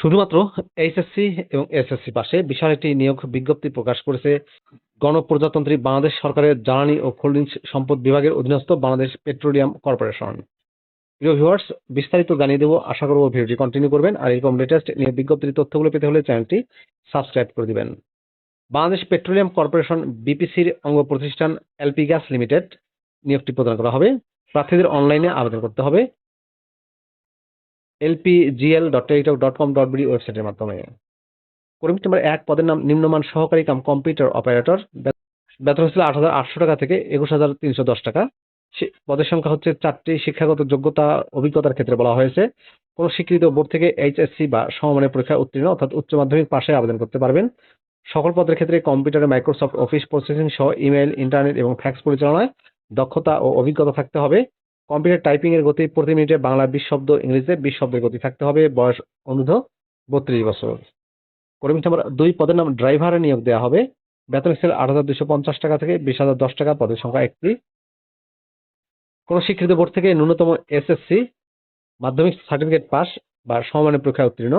শুধুমাত্র এইচএসসি এবং এসএসসি পাশে বিশাল একটি নিয়োগ বিজ্ঞপ্তি প্রকাশ করেছে গণপ্রজাতন্ত্রী বাংলাদেশ সরকারের জ্বালানি ও খনিজ সম্পদ বিভাগের অধীনস্থ বাংলাদেশ পেট্রোলিয়াম কর্পোরেশন। প্রিয় ভিউয়ার্স বিস্তারিত জানিয়ে দেবো, আশা করব ভিডিওটি কন্টিনিউ করবেন আর এরকম লেটেস্ট নিয়োগ বিজ্ঞপ্তির তথ্যগুলো পেতে হলে চ্যানেলটি সাবস্ক্রাইব করে দিবেন। বাংলাদেশ পেট্রোলিয়াম কর্পোরেশন বিপিসির অঙ্গ প্রতিষ্ঠান এলপি গ্যাস লিমিটেড নিয়োগটি প্রদান করা হবে। প্রার্থীদের অনলাইনে আবেদন করতে হবে। এলপিজিএল ডট ডট কম ওয়েবসাইটের মাধ্যমে। কর্মী এক পদের নাম নিম্নমান সহকারী কাম কম্পিউটার অপারেটর বেতন হচ্ছিল আট হাজার আটশো টাকা থেকে একুশ হাজার তিনশো দশ টাকা। পদের সংখ্যা হচ্ছে চারটি শিক্ষাগত যোগ্যতা অভিজ্ঞতার ক্ষেত্রে বলা হয়েছে। কোনো স্বীকৃত বোর্ড থেকে এইচএসসি বা সমমানের পরীক্ষা উত্তীর্ণ অর্থাৎ উচ্চ মাধ্যমিক পাশে আবেদন করতে পারবেন। সকল পদের ক্ষেত্রে কম্পিউটারে মাইক্রোসফট অফিস প্রসেসিং সহ ইমেইল, ইন্টারনেট এবং ফ্যাক্স পরিচালনায় দক্ষতা ও অভিজ্ঞতা থাকতে হবে। কম্পিউটার টাইপিং এর গতি প্রতি মিনিটে বাংলা বিশ শব্দ ইংরেজিতে বিশ শব্দের গতি থাকতে হবে। বয়স অনুর্ধ বত্রিশ বছর। কর্মী নাম্বার দুই পদের নাম ড্রাইভারে নিয়োগ দেওয়া হবে। বেতন স্কেল আট হাজার দুশো পঞ্চাশ টাকা থেকে বিশ হাজার দশ টাকা, পদের সংখ্যা একটি। কোনো স্বীকৃত বোর্ড থেকে ন্যূনতম এসএসসি, মাধ্যমিক সার্টিফিকেট পাস বা সমমানের পরীক্ষায় উত্তীর্ণ।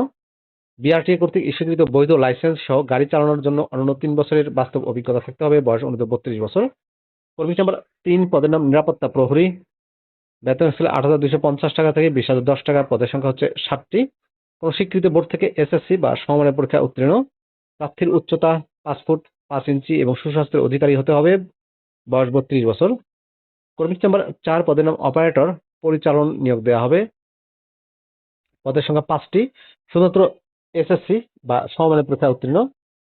বিআরটিএ কর্তৃক ইস্যুকৃত বৈধ লাইসেন্স সহ গাড়ি চালানোর জন্য অন্য তিন বছরের বাস্তব অভিজ্ঞতা থাকতে হবে। বয়স অনুদ্ধ বত্রিশ বছর। কর্মী নাম্বার তিন পদের নাম নিরাপত্তা প্রহরী। বেতন স্কেল আট হাজার দুশো পঞ্চাশ টাকা থেকে বিশ হাজার দশ টাকা পদের সংখ্যা হচ্ছে ষাটটি। কোনো স্বীকৃত বোর্ড থেকে এসএসসি বা সমমানের পরীক্ষা উত্তীর্ণ। প্রার্থীর উচ্চতা পাঁচ ফুট পাঁচ ইঞ্চি এবং সুস্বাস্থ্যের অধিকারী হতে হবে বয়স বত্রিশ বছর। কর্মী নাম্বার চার পদের নাম অপারেটর, পরিচালন নিয়োগ দেওয়া হবে। পদের সংখ্যা পাঁচটি। শুধুমাত্র এসএসসি বা সমমানের পরীক্ষায় উত্তীর্ণ।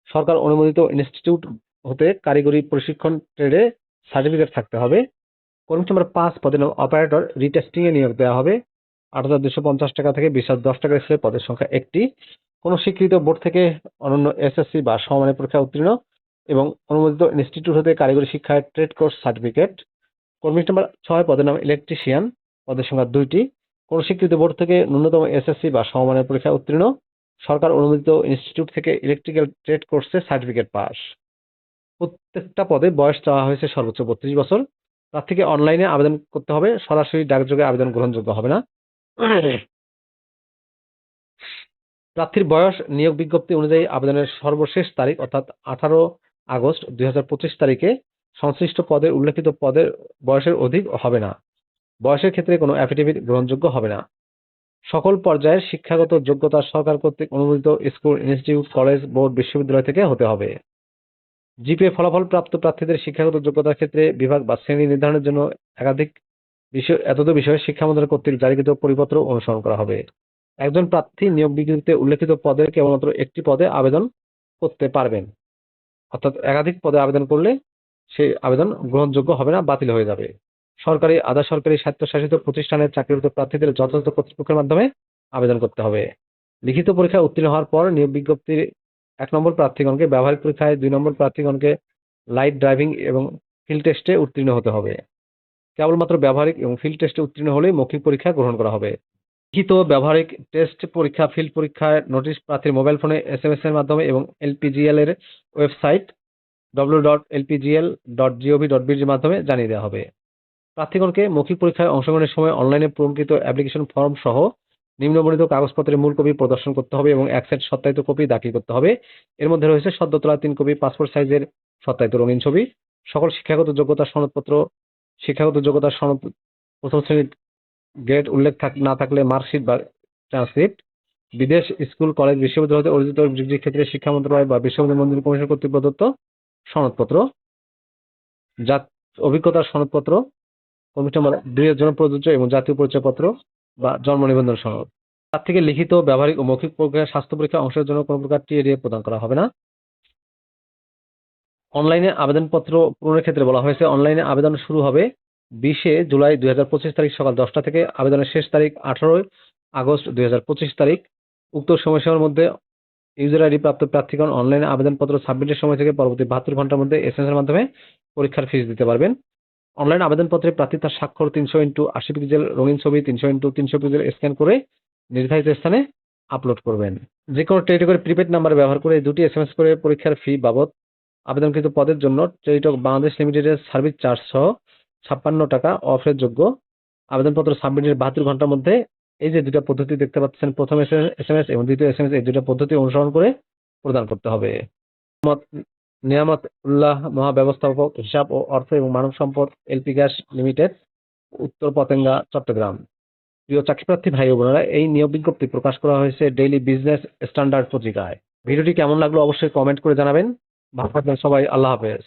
সরকার অনুমোদিত ইনস্টিটিউট হতে কারিগরি প্রশিক্ষণ ট্রেডে সার্টিফিকেট থাকতে হবে। কর্মী নাম্বার পাঁচ পদের অপারেটর রিটেস্টিং এ নিয়োগ দেওয়া হবে। আট হাজার দুশো পঞ্চাশ টাকা থেকে বিশ হাজার দশ টাকা হিসেবে পদের সংখ্যা একটি। কোনো স্বীকৃত বোর্ড থেকে অনন্য এসএসসি বা সমমানের পরীক্ষা উত্তীর্ণ এবং অনুমোদিত ইনস্টিটিউট হতে কারিগরি শিক্ষায় ট্রেড কোর্স সার্টিফিকেট কর্মী নাম্বার ছয় পদের নাম ইলেকট্রিশিয়ান পদের সংখ্যা দুইটি। কোনো স্বীকৃত বোর্ড থেকে ন্যূনতম এসএসসি বা সমমানের পরীক্ষা উত্তীর্ণ, সরকার অনুমোদিত ইনস্টিটিউট থেকে ইলেকট্রিক্যাল ট্রেড কোর্সে সার্টিফিকেট পাস প্রত্যেকটা পদে বয়স চাওয়া হয়েছে সর্বোচ্চ বত্রিশ বছর। তার থেকে অনলাইনে আবেদন করতে হবে। সরাসরি ডাকযোগে আবেদন গ্রহণযোগ্য হবে না। প্রার্থীর বয়স, নিয়োগ বিজ্ঞপ্তি অনুযায়ী আবেদনের সর্বশেষ তারিখ অর্থাৎ আঠারো আগস্ট দুই হাজার পঁচিশ তারিখে সংশ্লিষ্ট পদের উল্লেখিত পদের বয়সের অধিক হবে না। বয়সের ক্ষেত্রে কোনো অ্যাফিডেভিট গ্রহণযোগ্য হবে না। সকল পর্যায়ের শিক্ষাগত যোগ্যতা সরকার কর্তৃক অনুমোদিত স্কুল, ইনস্টিটিউট, কলেজ, বোর্ড, বিশ্ববিদ্যালয় থেকে হতে হবে। জিপিএ ফলাফল প্রাপ্ত প্রার্থীদের শিক্ষাগত যোগ্যতার ক্ষেত্রে বিভাগ বা শ্রেণি নির্ধারণের জন্য একাধিক বিষয়, এতদ বিষয়ে শিক্ষা মন্ত্রণালয় কর্তৃক জারিকৃত পরিপত্র অনুসরণ করা হবে। একজন প্রার্থী নিয়োগ বিজ্ঞপ্তিতে উল্লেখিত পদের কেবলমাত্র একটি পদে আবেদন করতে পারবেন। অর্থাৎ একাধিক পদে আবেদন করলে সেই আবেদন গ্রহণযোগ্য হবে না, বাতিল হয়ে যাবে। সরকারি, আধা সরকারি স্বায়ত্তশাসিত প্রতিষ্ঠানের চাকরিরত প্রার্থীদের যথাযথ কর্তৃপক্ষের মাধ্যমে আবেদন করতে হবে। লিখিত পরীক্ষায় উত্তীর্ণ হওয়ার পর নিয়োগ বিজ্ঞপ্তির এক নম্বর প্রার্থীগণকে, ব্যবহারিক পরীক্ষায় দুই নম্বর প্রার্থীগণকে লাইট ড্রাইভিং এবং ফিল্ড টেস্টে উত্তীর্ণ হতে হবে। কেবলমাত্র ব্যবহারিক এবং ফিল্ড টেস্টে উত্তীর্ণ হলেই মৌখিক পরীক্ষা গ্রহণ করা হবে। লিখিত ব্যবহারিক টেস্ট পরীক্ষা ফিল্ড পরীক্ষায় নোটিশ প্রার্থীর মোবাইল ফোনে এস এম এস এর মাধ্যমে এবং এলপিজিএল এর website W dot LPGL dot GOV dot BD মাধ্যমে জানিয়ে দেওয়া হবে। প্রার্থীগণকে মৌখিক পরীক্ষায় অংশগ্রহণের সময় অনলাইনে পূরণকৃত অ্যাপ্লিকেশন ফর্ম সহ নিম্নবর্ণিত কাগজপত্রের মূল কপি প্রদর্শন করতে হবে এবং এক সেট সত্যায়িত কপি দাখিল করতে হবে। এর মধ্যে রয়েছে সদ্য তোলা তিন কপি পাসপোর্ট সাইজের সত্যায়িত রঙিন ছবি। সকল শিক্ষাগত যোগ্যতার সনদপত্র, শিক্ষাগত যোগ্যতার সনদ প্রথম শ্রেণির গ্রেড উল্লেখ না থাকলে মার্কশিট বা ট্রান্সক্রিপ্ট বিদেশ স্কুল কলেজ বিশ্ববিদ্যালয় হতে অর্জিত ডিগ্রির ক্ষেত্রে শিক্ষা মন্ত্রণালয় বা বিশ্ববিদ্যালয় মন্দির কমিশন কর্তৃক প্রদত্ত সনদপত্র। জাত অভিজ্ঞতার সনদপত্র, কমিটি দুই এর প্রযোজ্য এবং জাতীয় পরিচয়পত্র। বা জন্ম নিবন্ধন সনদ তার থেকে লিখিত, ব্যবহারিক ও মৌখিক প্রক্রিয়া, স্বাস্থ্য পরীক্ষা অংশের জন্য কোনো প্রকার টিএডিএ প্রদান করা হবে না। অনলাইনে আবেদনপত্র পূরণের ক্ষেত্রে বলা হয়েছে, অনলাইনে আবেদন শুরু হবে বিশে জুলাই দুই হাজার পঁচিশ তারিখ সকাল দশটা থেকে, আবেদনের শেষ তারিখ আঠারোই আগস্ট দুই হাজার পঁচিশ তারিখ। উক্ত সময়সীমার মধ্যে ইউজার আইডি প্রাপ্ত প্রার্থীগণ অনলাইনে আবেদনপত্র সাবমিটের সময় থেকে পরবর্তী বাহাত্তর ঘণ্টার মধ্যে এসএমএস এর মাধ্যমে পরীক্ষার ফিস দিতে পারবেন। অনলাইন আবেদনপত্রে প্রার্থী তার স্বাক্ষর তিনশো ইন্টু আশি পিক্সেল রঙিন ছবি তিনশো ইন্টু তিনশো পিক্সেল স্ক্যান করে নির্ধারিত স্থানে আপলোড করবেন। যে কোনো টেলিটকের প্রিপেড নাম্বার ব্যবহার করে দুটি এস করে পরীক্ষার ফি বাবদ আবেদনকৃত পদের জন্য টেলিটক বাংলাদেশ লিমিটেডের সার্ভিস চার্জ সহ ছাপ্পান্ন টাকা অফের যোগ্য আবেদনপত্র সাবমিটের বাহাত্তর ঘণ্টার মধ্যে এই যে দুটা পদ্ধতি দেখতে পাচ্ছেন, প্রথম এস এম এস এবং দ্বিতীয় এস এম এস এই দুটো পদ্ধতি অনুসরণ করে প্রদান করতে হবে। নিয়ামত উল্লাহ মহাব্যবস্থাপক, হিসাব ও অর্থ এবং মানব সম্পদ, এলপি গ্যাস লিমিটেড, উত্তর পতেঙ্গা, চট্টগ্রাম। প্রিয় চাকরিপ্রার্থী ভাই বোনেরা, এই নিয়োগ বিজ্ঞপ্তি প্রকাশ করা হয়েছে ডেইলি বিজনেস স্ট্যান্ডার্ড পত্রিকায়। ভিডিওটি কেমন লাগল অবশ্যই কমেন্ট করে জানাবেন। ভালো থাকবেন সবাই, আল্লাহ হাফেজ।